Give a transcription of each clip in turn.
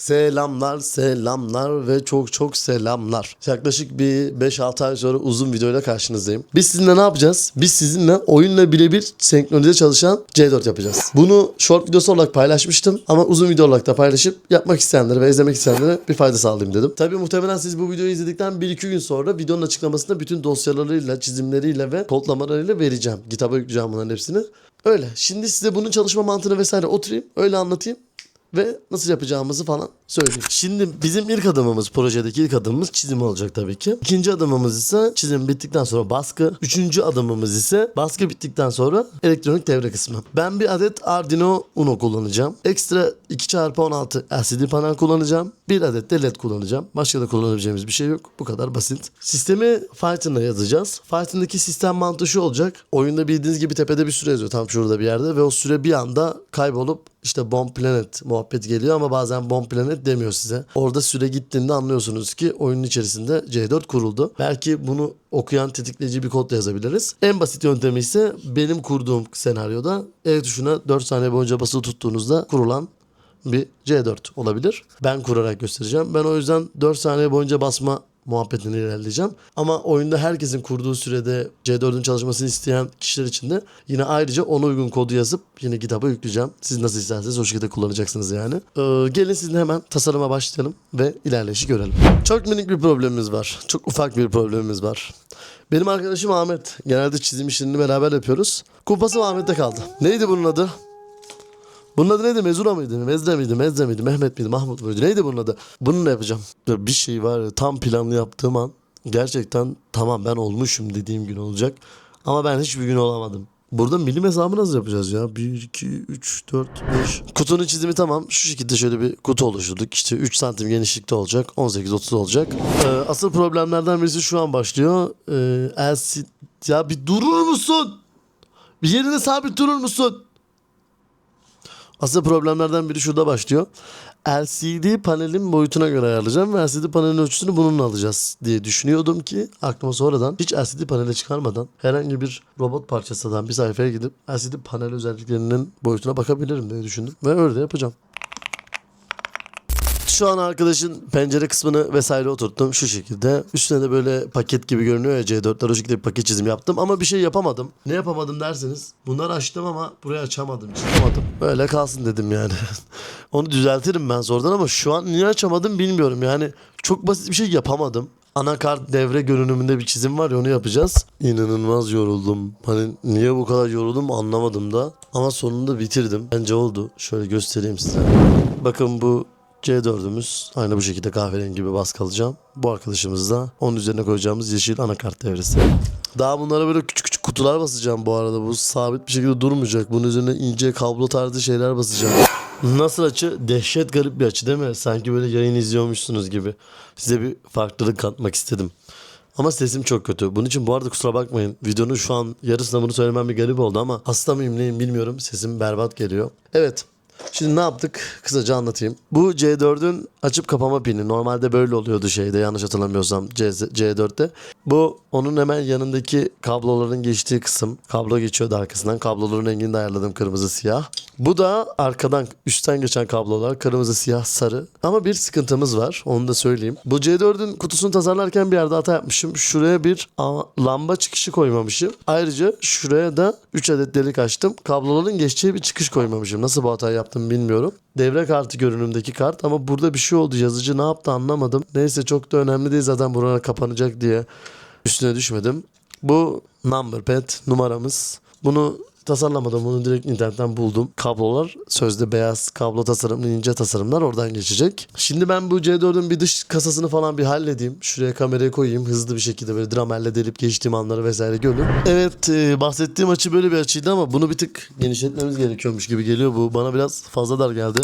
Selamlar, selamlar ve çok çok selamlar. Yaklaşık bir 5-6 ay sonra uzun videoyla karşınızdayım. Biz sizinle ne yapacağız? Biz sizinle oyunla birebir senkronize çalışan C4 yapacağız. Bunu short videosu olarak paylaşmıştım ama uzun video olarak da paylaşıp yapmak isteyenlere ve izlemek isteyenlere bir fayda sağlayayım dedim. Tabii muhtemelen siz bu videoyu izledikten 1-2 gün sonra videonun açıklamasında bütün dosyalarıyla, çizimleriyle ve kodlamalarıyla vereceğim. GitHub'a yükleyeceğim bunların hepsini. Öyle. Şimdi size bunun çalışma mantığını vesaire oturayım. Öyle anlatayım ve nasıl yapacağımızı falan söyleyeyim. Şimdi bizim ilk adımımız projedeki ilk adımımız çizim olacak tabii ki. İkinci adımımız ise çizim bittikten sonra baskı. Üçüncü adımımız ise baskı bittikten sonra elektronik devre kısmı. Ben bir adet Arduino Uno kullanacağım. Ekstra 2x16 LCD panel kullanacağım. Bir adet de LED kullanacağım. Başka da kullanabileceğimiz bir şey yok. Bu kadar basit. Sistemi Python'la yazacağız. Python'daki sistem mantığı şu olacak. Oyunda bildiğiniz gibi tepede bir süre yazıyor tam şurada bir yerde ve o süre bir anda kaybolup işte Bomb Planet muhabbet geliyor ama bazen Bomb Planet demiyor size. Orada süre gittiğinde anlıyorsunuz ki oyunun içerisinde C4 kuruldu. Belki bunu okuyan tetikleyici bir kod yazabiliriz. En basit yöntemi ise benim kurduğum senaryoda E tuşuna 4 saniye boyunca basılı tuttuğunuzda kurulan bir C4 olabilir. Ben kurarak göstereceğim. Ben o yüzden 4 saniye boyunca basma muhabbetini ilerleyeceğim. Ama oyunda herkesin kurduğu sürede C4'ün çalışmasını isteyen kişiler için de yine ayrıca ona uygun kodu yazıp yine GitHub'a yükleyeceğim. Siz nasıl isterseniz o şekilde kullanacaksınız yani. Ee, gelin sizinle hemen tasarıma başlayalım ve ilerleyişi görelim. Çok minik bir problemimiz var. Çok ufak bir problemimiz var. Benim arkadaşım Ahmet. Genelde çizim işlerini beraber yapıyoruz. Kupası Ahmet'te kaldı. Neydi bunun adı? Bunun adı neydi? Mezura mıydı? Mezde miydi? Mezde miydi? Mehmet miydi? Mahmut muydu? Neydi bunun adı? Bununla yapacağım. Ya Bir şey var tam planlı yaptığım an gerçekten tamam ben olmuşum dediğim gün olacak. Ama ben hiçbir gün olamadım. Burada milim hesabı nasıl yapacağız ya? 1, 2, 3, 4, 5. Kutunun çizimi tamam. Şu şekilde şöyle bir kutu oluşturduk. İşte 3 santim genişlikte olacak. 18-30 olacak. Ee, asıl problemlerden birisi şu an başlıyor. Ee, LC... Ya bir durur musun? Bir yerine sabit durur musun? Asıl problemlerden biri şurada başlıyor. LCD panelin boyutuna göre ayarlayacağım ve LCD panelin ölçüsünü bununla alacağız diye düşünüyordum ki aklıma sonradan hiç LCD panele çıkarmadan herhangi bir robot parçasından bir sayfaya gidip LCD panel özelliklerinin boyutuna bakabilirim diye düşündüm ve öyle de yapacağım. Şu an arkadaşın pencere kısmını vesaire oturttum şu şekilde. Üstüne de böyle paket gibi görünüyor ya C4'ler o şekilde bir paket çizim yaptım ama bir şey yapamadım. Ne yapamadım derseniz bunları açtım ama burayı açamadım, çıkamadım. Böyle kalsın dedim yani. Onu düzeltirim ben sonradan ama şu an niye açamadım bilmiyorum yani. Çok basit bir şey yapamadım. Anakart devre görünümünde bir çizim var ya onu yapacağız. İnanılmaz yoruldum. Hani niye bu kadar yoruldum anlamadım da. Ama sonunda bitirdim. Bence oldu. Şöyle göstereyim size. Bakın bu C4'ümüz aynı bu şekilde kahverengi gibi baskı alacağım. Bu arkadaşımız da onun üzerine koyacağımız yeşil anakart devresi. Daha bunlara böyle küçük küçük kutular basacağım bu arada. Bu sabit bir şekilde durmayacak. Bunun üzerine ince kablo tarzı şeyler basacağım. Nasıl açı? Dehşet garip bir açı değil mi? Sanki böyle yayın izliyormuşsunuz gibi. Size bir farklılık katmak istedim. Ama sesim çok kötü. Bunun için bu arada kusura bakmayın. Videonun şu an yarısında bunu söylemem bir garip oldu ama hasta mıyım neyim bilmiyorum. Sesim berbat geliyor. Evet. Şimdi ne yaptık? Kısaca anlatayım. Bu C4'ün açıp kapama pini. Normalde böyle oluyordu şeyde yanlış hatırlamıyorsam C- C4'te. Bu onun hemen yanındaki kabloların geçtiği kısım. Kablo geçiyordu arkasından. Kabloların rengini de ayarladım kırmızı siyah. Bu da arkadan üstten geçen kablolar kırmızı siyah sarı. Ama bir sıkıntımız var onu da söyleyeyim. Bu C4'ün kutusunu tasarlarken bir yerde hata yapmışım. Şuraya bir lamba çıkışı koymamışım. Ayrıca şuraya da 3 adet delik açtım. Kabloların geçeceği bir çıkış koymamışım. Nasıl bu hatayı yaptım bilmiyorum. Devre kartı görünümdeki kart ama burada bir şey oldu. Yazıcı ne yaptı anlamadım. Neyse çok da önemli değil zaten buralar kapanacak diye üstüne düşmedim. Bu number pad numaramız. Bunu tasarlamadım. Bunu direkt internetten buldum. Kablolar sözde beyaz kablo tasarımlı ince tasarımlar oradan geçecek. Şimdi ben bu C4'ün bir dış kasasını falan bir halledeyim. Şuraya kamerayı koyayım. Hızlı bir şekilde böyle dramelle delip geçtiğim anları vesaire görün. Evet e, bahsettiğim açı böyle bir açıydı ama bunu bir tık genişletmemiz gerekiyormuş gibi geliyor. Bu bana biraz fazla dar geldi.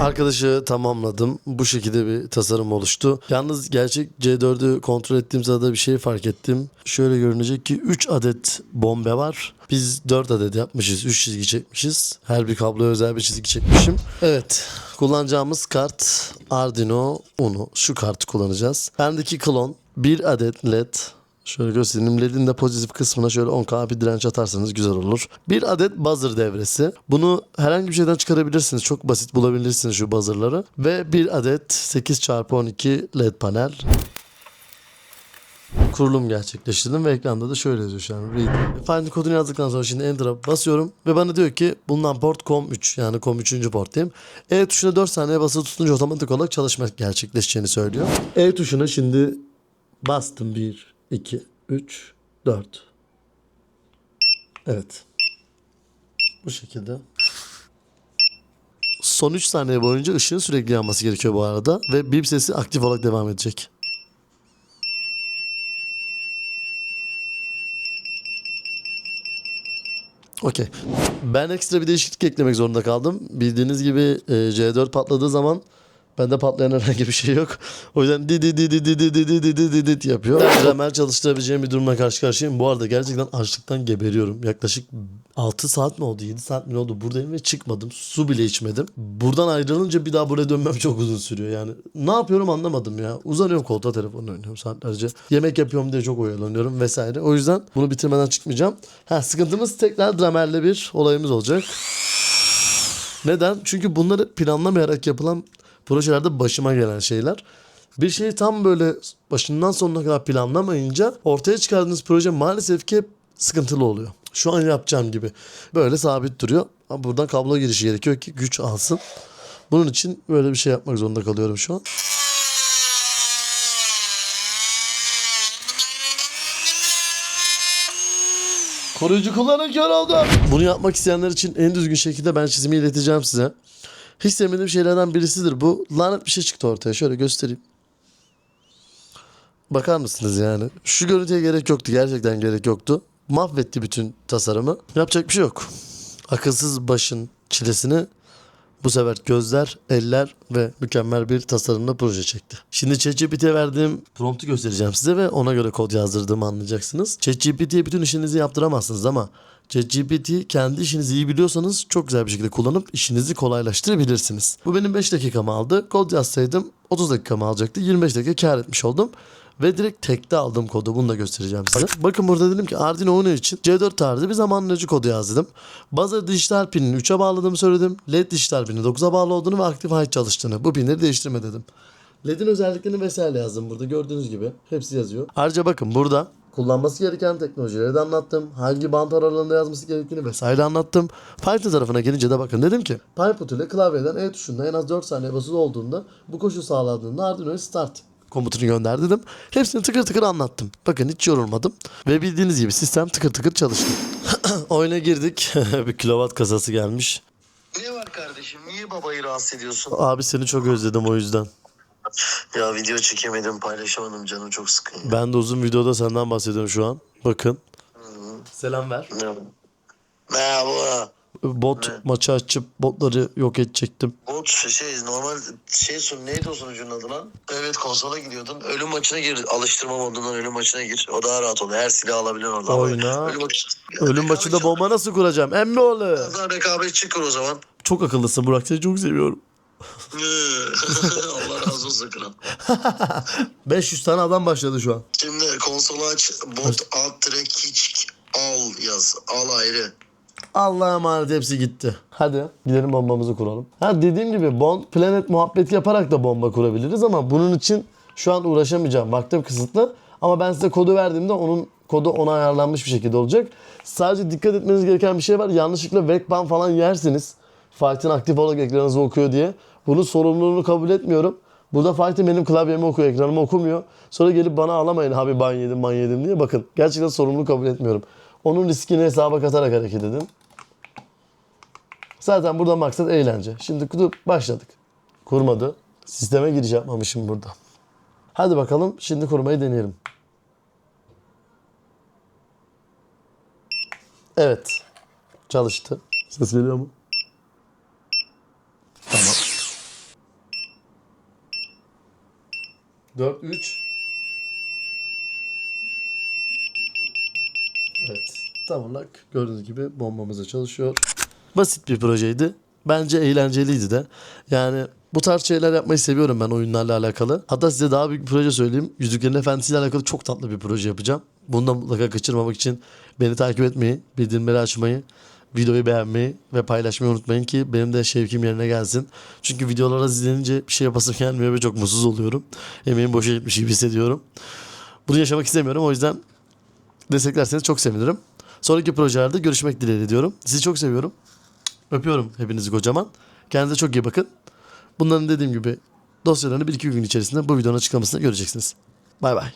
Arkadaşı tamamladım. Bu şekilde bir tasarım oluştu. Yalnız gerçek C4'ü kontrol ettiğim sırada bir şey fark ettim. Şöyle görünecek ki 3 adet bombe var. Biz 4 adet yapmışız. 3 çizgi çekmişiz. Her bir kabloya özel bir çizgi çekmişim. Evet. Kullanacağımız kart Arduino Uno. Şu kartı kullanacağız. Bendeki klon 1 adet led Şöyle göstereyim. LED'in de pozitif kısmına şöyle 10K bir direnç atarsanız güzel olur. Bir adet buzzer devresi. Bunu herhangi bir şeyden çıkarabilirsiniz. Çok basit bulabilirsiniz şu buzzer'ları. Ve bir adet 8x12 LED panel. Kurulum gerçekleştirdim ve ekranda da şöyle yazıyor şu an. Read. Find kodunu yazdıktan sonra şimdi Enter'a basıyorum ve bana diyor ki bulunan port COM3 yani COM3. porttayım. E tuşuna 4 saniye basılı tutunca otomatik olarak çalışma gerçekleşeceğini söylüyor. E tuşuna şimdi bastım 1, 2, 3, 4. Evet. Bu şekilde. Son 3 saniye boyunca ışığın sürekli yanması gerekiyor bu arada. Ve bip sesi aktif olarak devam edecek. Okey. Ben ekstra bir değişiklik eklemek zorunda kaldım. Bildiğiniz gibi e, C4 patladığı zaman bende patlayan herhangi bir şey yok. O yüzden di di di di di di di di di di di di yapıyor. Dremel çalıştırabileceğim bir durumla karşı karşıyayım. Bu arada gerçekten açlıktan geberiyorum. Yaklaşık 6 saat mi oldu 7 saat mi oldu buradayım ve çıkmadım. Su bile içmedim. Buradan ayrılınca bir daha buraya dönmem çok uzun sürüyor yani. Ne yapıyorum anlamadım ya. Uzanıyorum koltuğa telefon oynuyorum saatlerce. Yemek yapıyorum diye çok oyalanıyorum vesaire. O yüzden bunu bitirmeden çıkmayacağım. Ha sıkıntımız tekrar Dramel'le bir olayımız olacak. Neden? Çünkü bunları planlamayarak yapılan projelerde başıma gelen şeyler. Bir şeyi tam böyle başından sonuna kadar planlamayınca ortaya çıkardığınız proje maalesef ki sıkıntılı oluyor. Şu an yapacağım gibi. Böyle sabit duruyor. Ama buradan kablo girişi gerekiyor ki güç alsın. Bunun için böyle bir şey yapmak zorunda kalıyorum şu an. Koruyucu kullanın kör oldum. Bunu yapmak isteyenler için en düzgün şekilde ben çizimi ileteceğim size. Hiç sevmediğim şeylerden birisidir bu. Lanet bir şey çıktı ortaya. Şöyle göstereyim. Bakar mısınız yani? Şu görüntüye gerek yoktu. Gerçekten gerek yoktu. Mahvetti bütün tasarımı. Yapacak bir şey yok. Akılsız başın çilesini bu sefer gözler, eller ve mükemmel bir tasarımla proje çekti. Şimdi ChatGPT'ye verdiğim promptu göstereceğim size ve ona göre kod yazdırdığımı anlayacaksınız. ChatGPT'ye bütün işinizi yaptıramazsınız ama ChatGPT kendi işinizi iyi biliyorsanız çok güzel bir şekilde kullanıp işinizi kolaylaştırabilirsiniz. Bu benim 5 dakikamı aldı. Kod yazsaydım 30 dakikamı alacaktı. 25 dakika kar etmiş oldum. Ve direkt tekte aldım kodu. Bunu da göstereceğim size. Bakın burada dedim ki Arduino Uno için C4 tarzı bir zamanlayıcı kodu yazdım. Buzzer dijital pinini 3'e bağladığımı söyledim. LED dijital pinin 9'a bağlı olduğunu ve aktif high çalıştığını. Bu pinleri değiştirme dedim. LED'in özelliklerini vesaire yazdım burada. Gördüğünüz gibi hepsi yazıyor. Ayrıca bakın burada kullanması gereken teknolojileri de anlattım. Hangi bant aralığında yazması gerektiğini vesaire anlattım. Python tarafına gelince de bakın dedim ki Python ile klavyeden E tuşunda en az 4 saniye basılı olduğunda bu koşu sağladığında Arduino'ya start komutunu gönder dedim. Hepsini tıkır tıkır anlattım. Bakın hiç yorulmadım. Ve bildiğiniz gibi sistem tıkır tıkır çalıştı. Oyuna girdik. bir kilowatt kasası gelmiş. Ne var kardeşim? Niye babayı rahatsız ediyorsun? Abi seni çok özledim o yüzden. Ya video çekemedim, paylaşamadım. Canım çok sıkın. ya. Ben de uzun videoda senden bahsediyorum şu an. Bakın. Selam ver. Ne? Merhaba. Bot maçı açıp botları yok edecektim. Bot şey normal şey sun neydi o sunucunun adı lan? Evet konsola gidiyordun. Ölüm maçına gir. Alıştırma modundan ölüm maçına gir. O daha rahat oluyor. Her silah alabiliyorsun orada. Oyna. Ölüm, maçı... Ölüm maçında bomba nasıl kuracağım? Emmi oğlu. Daha rekabet çıkar o zaman. Çok akıllısın Burak seni çok seviyorum. Allah razı olsun kral. 500 tane adam başladı şu an. Şimdi konsolu aç. Bot alt direkt hiç al yaz. Al ayrı. Allah'a emanet hepsi gitti. Hadi gidelim bombamızı kuralım. Ha dediğim gibi Bond Planet muhabbeti yaparak da bomba kurabiliriz ama bunun için şu an uğraşamayacağım. Vaktim kısıtlı. Ama ben size kodu verdiğimde onun kodu ona ayarlanmış bir şekilde olacak. Sadece dikkat etmeniz gereken bir şey var. Yanlışlıkla webcam falan yersiniz. Fight'in aktif olarak ekranınızı okuyor diye. Bunun sorumluluğunu kabul etmiyorum. Burada Fight'in benim klavyemi okuyor, ekranımı okumuyor. Sonra gelip bana ağlamayın abi ban yedim, ban yedim diye. Bakın gerçekten sorumluluğu kabul etmiyorum. Onun riskini hesaba katarak hareket edin. Zaten burada maksat eğlence. Şimdi kutu başladık. Kurmadı. Sisteme giriş yapmamışım burada. Hadi bakalım şimdi kurmayı deneyelim. Evet. Çalıştı. Ses geliyor mu? 4, 3. Evet. Tam olarak gördüğünüz gibi bombamız da çalışıyor. Basit bir projeydi. Bence eğlenceliydi de. Yani bu tarz şeyler yapmayı seviyorum ben oyunlarla alakalı. Hatta size daha büyük bir proje söyleyeyim. Yüzüklerin Efendisi ile alakalı çok tatlı bir proje yapacağım. Bunu da mutlaka kaçırmamak için beni takip etmeyi, bildirimleri açmayı, videoyu beğenmeyi ve paylaşmayı unutmayın ki benim de şevkim yerine gelsin. Çünkü videolar az izlenince bir şey yapasım gelmiyor ve çok mutsuz oluyorum. Emeğim boşa gitmiş gibi hissediyorum. Bunu yaşamak istemiyorum. O yüzden desteklerseniz çok sevinirim. Sonraki projelerde görüşmek dileğiyle diyorum. Sizi çok seviyorum. Öpüyorum hepinizi kocaman. Kendinize çok iyi bakın. Bunların dediğim gibi dosyalarını 1-2 gün içerisinde bu videonun açıklamasında göreceksiniz. Bay bay.